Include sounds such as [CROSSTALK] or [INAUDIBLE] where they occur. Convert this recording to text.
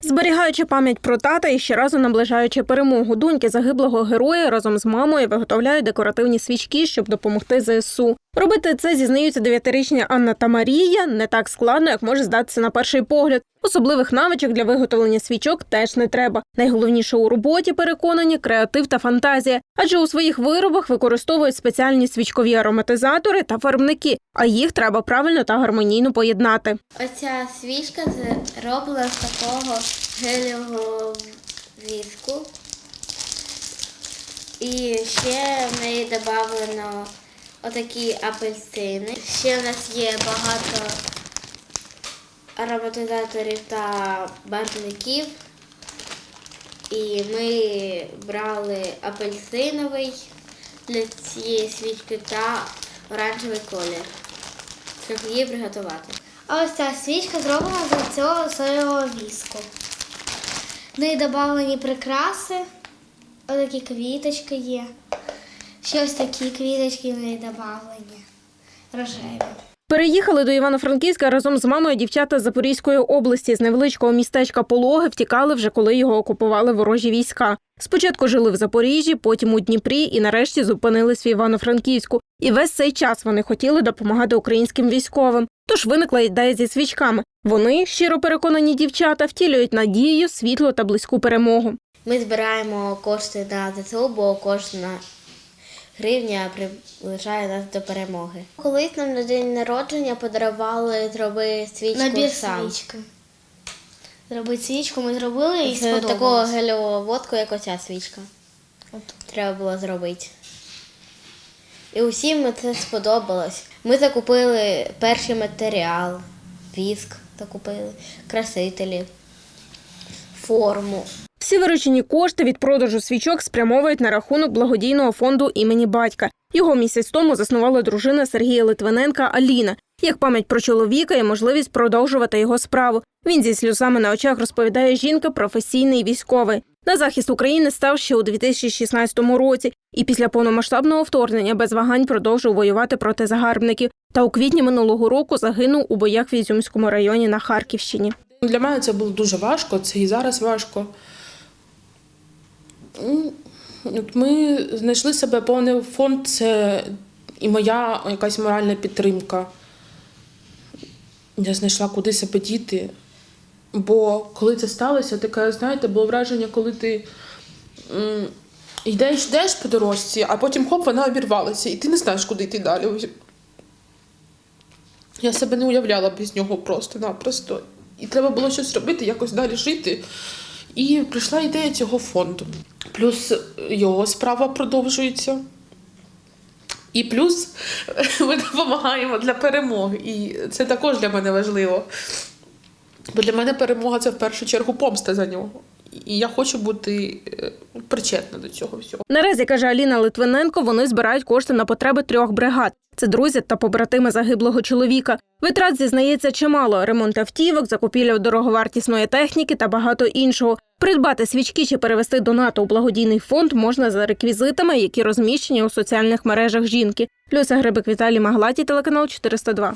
Зберігаючи пам'ять про тата і ще разу наближаючи перемогу, доньки загиблого героя разом з мамою виготовляють декоративні свічки, щоб допомогти ЗСУ. Робити це зізнаються дев'ятирічні Анна та Марія не так складно, як може здатися на перший погляд. Особливих навичок для виготовлення свічок теж не треба. Найголовніше у роботі переконані креатив та фантазія, адже у своїх виробах використовують спеціальні свічкові ароматизатори та фарбники, а їх треба правильно та гармонійно поєднати. Оця свічка зроблена з такого гелевого віску. І ще в неї додано отакі апельсини. Ще в нас є багато ароматизаторів та барвників. І ми брали апельсиновий для цієї свічки та оранжевий колір, щоб її приготувати. А ось ця свічка зроблена з цього соєвого віску. В неї додавлені прикраси, ось такі квіточки є. Ще ось такі квіточки в неї додавлені. Рожеві. Переїхали до Івано-Франківська разом з мамою дівчата Запорізької області. З невеличкого містечка Пологи втікали вже коли його окупували ворожі війська. Спочатку жили в Запоріжжі, потім у Дніпрі і нарешті зупинились в Івано-Франківську. І весь цей час вони хотіли допомагати українським військовим. Тож виникла ідея зі свічками. Вони, щиро переконані дівчата, втілюють надію, світло та близьку перемогу. Ми збираємо кошти на ЗСУ, бо кожна гривня приближає нас до перемоги. Колись нам на день народження подарували зроби свічку Набір сам. свічки. Зробити свічку ми зробили і З такого гелевого водку, як оця свічка. Треба було зробити. І усім це сподобалось. Ми закупили перший матеріал, віск закупили, красителі, форму. Всі виручені кошти від продажу свічок спрямовують на рахунок благодійного фонду імені батька. Його місяць тому заснувала дружина Сергія Литвиненка Аліна. Як пам'ять про чоловіка і можливість продовжувати його справу. Він зі сльозами на очах розповідає жінка, професійний військовий. На захист України став ще у 2016 році, і після повномасштабного вторгнення без вагань продовжив воювати проти загарбників. Та у квітні минулого року загинув у боях в Ізюмському районі на Харківщині. Для мене це було дуже важко, це і зараз важко. От ми знайшли себе повний фонд, це і моя якась моральна підтримка. Я знайшла куди себе діти. Бо коли це сталося, таке, знаєте, було враження, коли ти йдеш, йдеш по дорожці, а потім хоп, вона обірвалася, і ти не знаєш, куди йти далі. Я себе не уявляла без нього просто-напросто. І треба було щось робити, якось далі жити. І прийшла ідея цього фонду. Плюс його справа продовжується. І плюс [LAUGHS] ми допомагаємо для перемоги. І це також для мене важливо. Бо для мене перемога це в першу чергу помста за нього. І я хочу бути е, причетна до цього всього. Наразі каже Аліна Литвиненко, вони збирають кошти на потреби трьох бригад. Це друзі та побратими загиблого чоловіка. Витрат зізнається чимало: ремонт автівок, закупівля дороговартісної техніки та багато іншого. Придбати свічки чи перевести донату у благодійний фонд можна за реквізитами, які розміщені у соціальних мережах жінки. Люся Грибик Віталій Маглаті, телеканал 402.